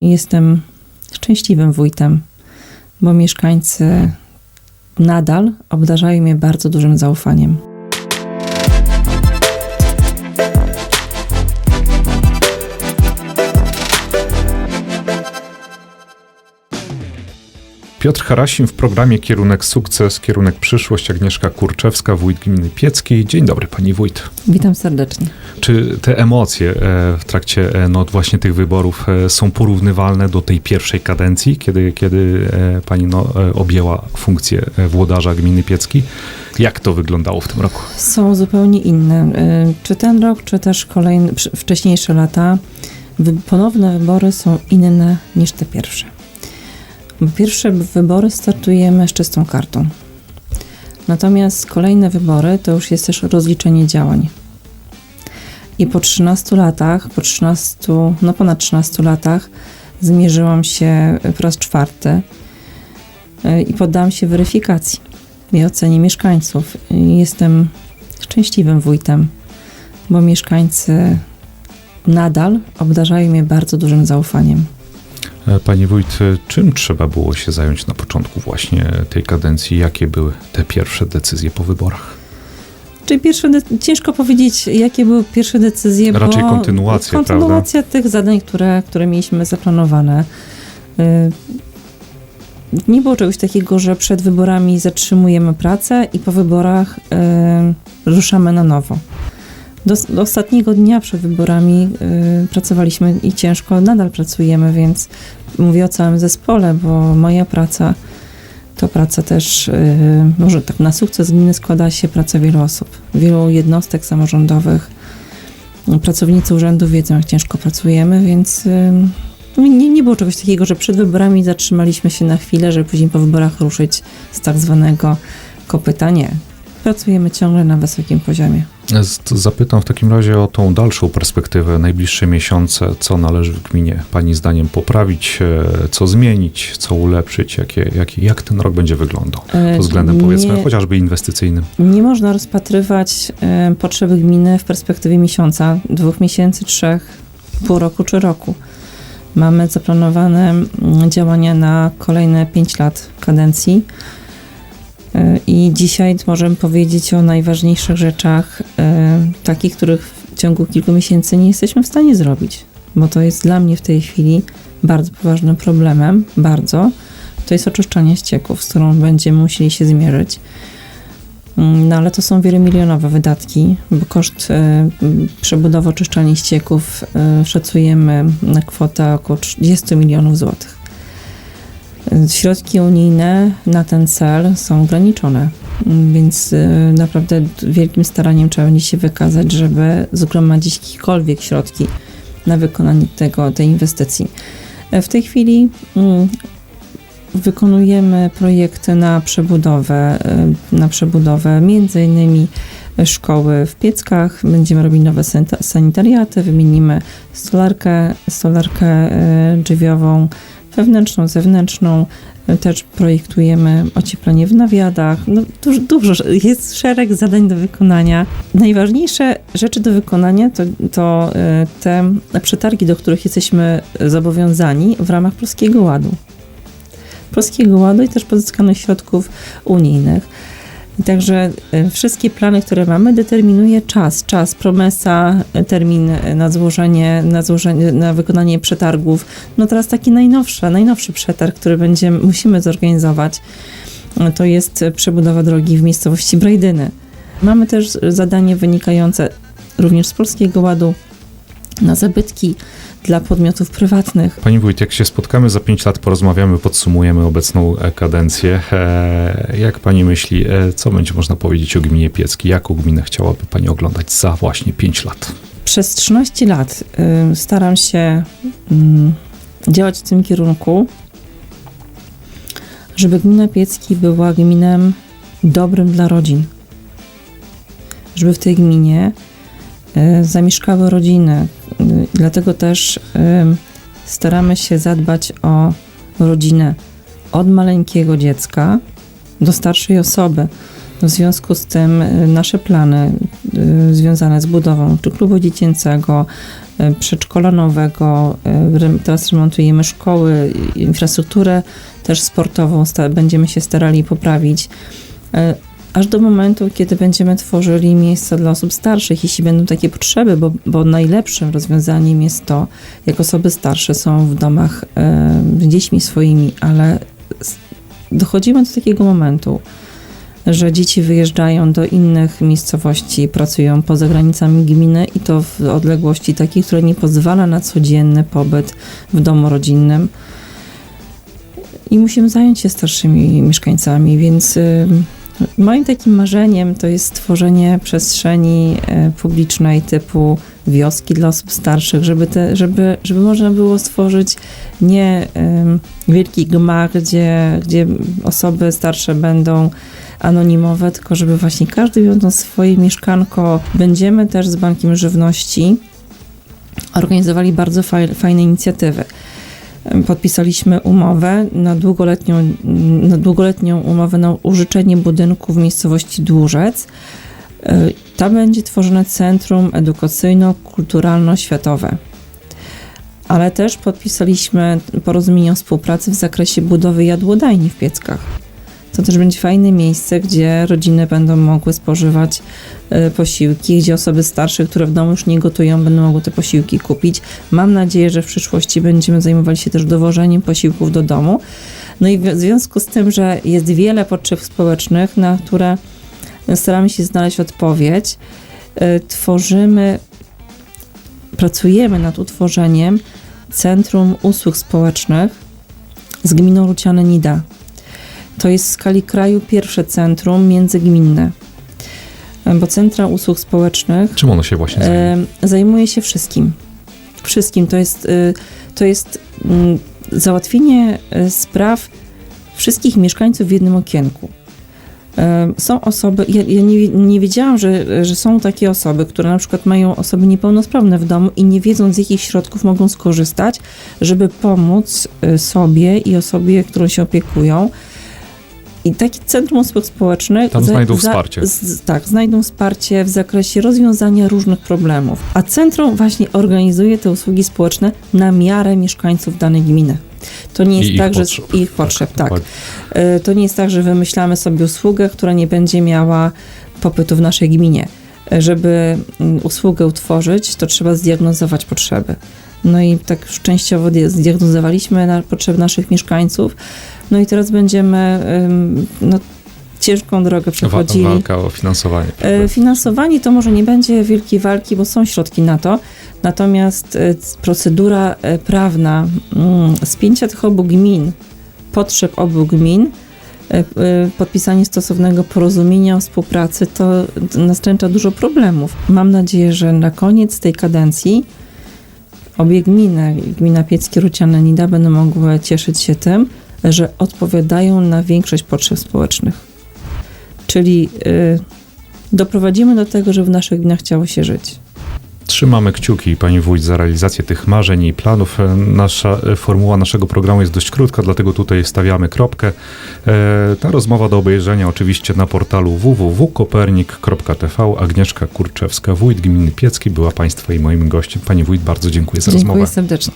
Jestem szczęśliwym wójtem, bo mieszkańcy nadal obdarzają mnie bardzo dużym zaufaniem. Piotr Harasim w programie Kierunek Sukces, Kierunek Przyszłość, Agnieszka Kurczewska, wójt gminy Pieckiej. Dzień dobry, pani wójt. Witam serdecznie. Czy te emocje e, w trakcie e, no, właśnie tych wyborów e, są porównywalne do tej pierwszej kadencji, kiedy, kiedy pani no, objęła funkcję włodarza gminy Pieckiej? Jak to wyglądało w tym roku? Są zupełnie inne. Czy ten rok, czy też kolejne, wcześniejsze lata, ponowne wybory są inne niż te pierwsze. Pierwsze wybory startujemy z czystą kartą. Natomiast kolejne wybory to już jest też rozliczenie działań. I po 13 latach, po 13, no ponad 13 latach, zmierzyłam się po raz czwarty y, i poddałam się weryfikacji i ocenie mieszkańców. Jestem szczęśliwym wójtem, bo mieszkańcy nadal obdarzają mnie bardzo dużym zaufaniem. E, Pani wójt, e, czym trzeba było się zająć na początku właśnie tej kadencji? Jakie były te pierwsze decyzje po wyborach? Czyli pierwsze, ciężko powiedzieć, jakie były pierwsze decyzje, Raczej bo kontynuacja, kontynuacja tych zadań, które, które mieliśmy zaplanowane. Y, Nie było czegoś takiego, że przed wyborami zatrzymujemy pracę i po wyborach ruszamy na nowo. Do, do ostatniego dnia przed wyborami y, pracowaliśmy i ciężko nadal pracujemy, więc mówię o całym zespole, bo moja praca to praca też, y, może tak na sukces gminy składa się praca wielu osób, wielu jednostek samorządowych. Pracownicy urzędu wiedzą, jak ciężko pracujemy, więc y, nie, nie było czegoś takiego, że przed wyborami zatrzymaliśmy się na chwilę, żeby później po wyborach ruszyć z tak zwanego kopyta. Nie. Pracujemy ciągle na wysokim poziomie. Zapytam w takim razie o tą dalszą perspektywę, najbliższe miesiące, co należy w gminie Pani zdaniem poprawić, e, co zmienić, co ulepszyć, jakie, jakie, jak ten rok będzie wyglądał E, pod względem powiedzmy nie- chociażby inwestycyjnym. Nie można rozpatrywać e, potrzeby gminy w perspektywie miesiąca, dwóch miesięcy, trzech, pół roku czy roku. Mamy zaplanowane mm, działania na kolejne pięć lat kadencji. I dzisiaj możemy powiedzieć o najważniejszych rzeczach, e, takich, których w ciągu kilku miesięcy nie jesteśmy w stanie zrobić, bo to jest dla mnie w tej chwili bardzo poważnym problemem, bardzo. To jest oczyszczanie ścieków, z którą będziemy musieli się zmierzyć. Mm, No ale to są wielomilionowe wydatki, bo koszt e, przebudowy oczyszczalni ścieków e, szacujemy na kwotę około 30 milionów złotych. Środki unijne na ten cel są ograniczone, więc e, naprawdę wielkim staraniem trzeba będzie się wykazać, żeby zgromadzić jakiekolwiek środki na wykonanie tego, tej inwestycji. E, W tej chwili mm, wykonujemy projekty na przebudowę, y, na przebudowę między innymi szkoły w Pieckach, będziemy robić nowe sanita- sanitariaty, wymienimy stolarkę, stolarkę y, drzwiową, wewnętrzną, zewnętrzną, Y, też projektujemy ocieplenie w nawiadach, no dużo, dużo, jest szereg zadań do wykonania. Najważniejsze rzeczy do wykonania to, to y, te przetargi, do których jesteśmy zobowiązani w ramach Polskiego Ładu. Polskiego Ładu i też pozyskanych środków unijnych. Także e, wszystkie plany, które mamy, determinuje czas. Czas, promesa, e, termin e, na złożenie, na, złożenie, na wykonanie przetargów. No teraz taki najnowszy, najnowszy przetarg, który będziemy, musimy zorganizować, to jest przebudowa drogi w miejscowości Brajdyny. Mamy też zadanie wynikające również z Polskiego Ładu na zabytki dla podmiotów prywatnych. Pani wójt, jak się spotkamy za 5 lat, porozmawiamy, podsumujemy obecną e, kadencję. E, Jak pani myśli, e, co będzie można powiedzieć o gminie Piecki? Jaką gminę chciałaby pani oglądać za właśnie 5 lat? Przez 13 lat y, staram się mm, działać w tym kierunku, żeby gmina Piecki była gminem dobrym dla rodzin. Żeby w tej gminie y, zamieszkały rodziny. Dlatego też staramy się zadbać o rodzinę od maleńkiego dziecka do starszej osoby. W związku z tym y, nasze plany y, związane z budową czy klubu dziecięcego, y, przedszkola nowego. Teraz remontujemy szkoły, infrastrukturę też sportową, będziemy się starali poprawić. Aż do momentu, kiedy będziemy tworzyli miejsca dla osób starszych, jeśli będą takie potrzeby, bo, bo najlepszym rozwiązaniem jest to, jak osoby starsze są w domach z dziećmi swoimi, ale dochodzimy do takiego momentu, że dzieci wyjeżdżają do innych miejscowości, pracują poza granicami gminy i to w odległości takiej, która nie pozwala na codzienny pobyt w domu rodzinnym. I musimy zająć się starszymi mieszkańcami, więc y, moim takim marzeniem to jest stworzenie przestrzeni y, publicznej typu wioski dla osób starszych, żeby, te, żeby, żeby można było stworzyć nie wielki gmach, gdzie, gdzie osoby starsze będą anonimowe, tylko żeby właśnie każdy miał swoje mieszkanko. Będziemy też z Bankiem Żywności organizowali bardzo faj, fajne inicjatywy. Podpisaliśmy umowę na długoletnią, na długoletnią umowę na użyczenie budynku w miejscowości Dłużec. Y, Tam będzie tworzone centrum edukacyjno-kulturalno-światowe. Ale też podpisaliśmy porozumienie o współpracy w zakresie budowy jadłodajni w Pieckach. To też będzie fajne miejsce, gdzie rodziny będą mogły spożywać posiłki, gdzie osoby starsze, które w domu już nie gotują, będą mogły te posiłki kupić. Mam nadzieję, że w przyszłości będziemy zajmowali się też dowożeniem posiłków do domu. No i w związku z tym, że jest wiele potrzeb społecznych, na które staramy się znaleźć odpowiedź, y, tworzymy, pracujemy nad utworzeniem Centrum Usług Społecznych z gminą Ruciane-Nida. To jest w skali kraju pierwsze centrum międzygminne, E, bo Centra Usług Społecznych Czym ono się właśnie zajmuje? zajmuje się wszystkim. Wszystkim. To jest, y, to jest mm, załatwienie y, spraw wszystkich mieszkańców w jednym okienku. Są osoby, ja, ja nie, nie wiedziałam, że, że są takie osoby, które na przykład mają osoby niepełnosprawne w domu i nie wiedzą z jakich środków mogą skorzystać, żeby pomóc y, sobie i osobie, którą się opiekują. I takie Centrum Usług Społecznych... Tam znajdą wsparcie. Z, tak, znajdą wsparcie w zakresie rozwiązania różnych problemów. A centrum właśnie organizuje te usługi społeczne na miarę mieszkańców danej gminy. To nie jest I ich tak, potrzeb. że ich potrzeb, tak. dokładnie. Y, To nie jest tak, że wymyślamy sobie usługę, która nie będzie miała popytu w naszej gminie. Y, Żeby mm, usługę utworzyć, to trzeba zdiagnozować potrzeby. No i tak już częściowo dia- zdiagnozowaliśmy na potrzeby naszych mieszkańców. No i teraz będziemy no, ciężką drogę przechodzili. Walka o finansowanie. E, Finansowanie to może nie będzie wielkiej walki, bo są środki na to. Natomiast e, procedura e, prawna mm, spięcia tych obu gmin, potrzeb obu gmin, podpisanie stosownego porozumienia o współpracy, to nastręcza dużo problemów. Mam nadzieję, że na koniec tej kadencji obie gminy, gmina Pieckie, Ruciane, Nida, będą mogły cieszyć się tym, że odpowiadają na większość potrzeb społecznych. Czyli y, doprowadzimy do tego, że w naszych gminach chciało się żyć. Trzymamy kciuki, pani wójt, za realizację tych marzeń i planów. E, Nasza e, formuła naszego programu jest dość krótka, dlatego tutaj stawiamy kropkę. E, Ta rozmowa do obejrzenia oczywiście na portalu www.kopernik.tv. Agnieszka Kurczewska, wójt gminy Piecki, była państwa i moim gościem. Pani wójt, bardzo dziękuję za Dziękuję rozmowę. serdecznie.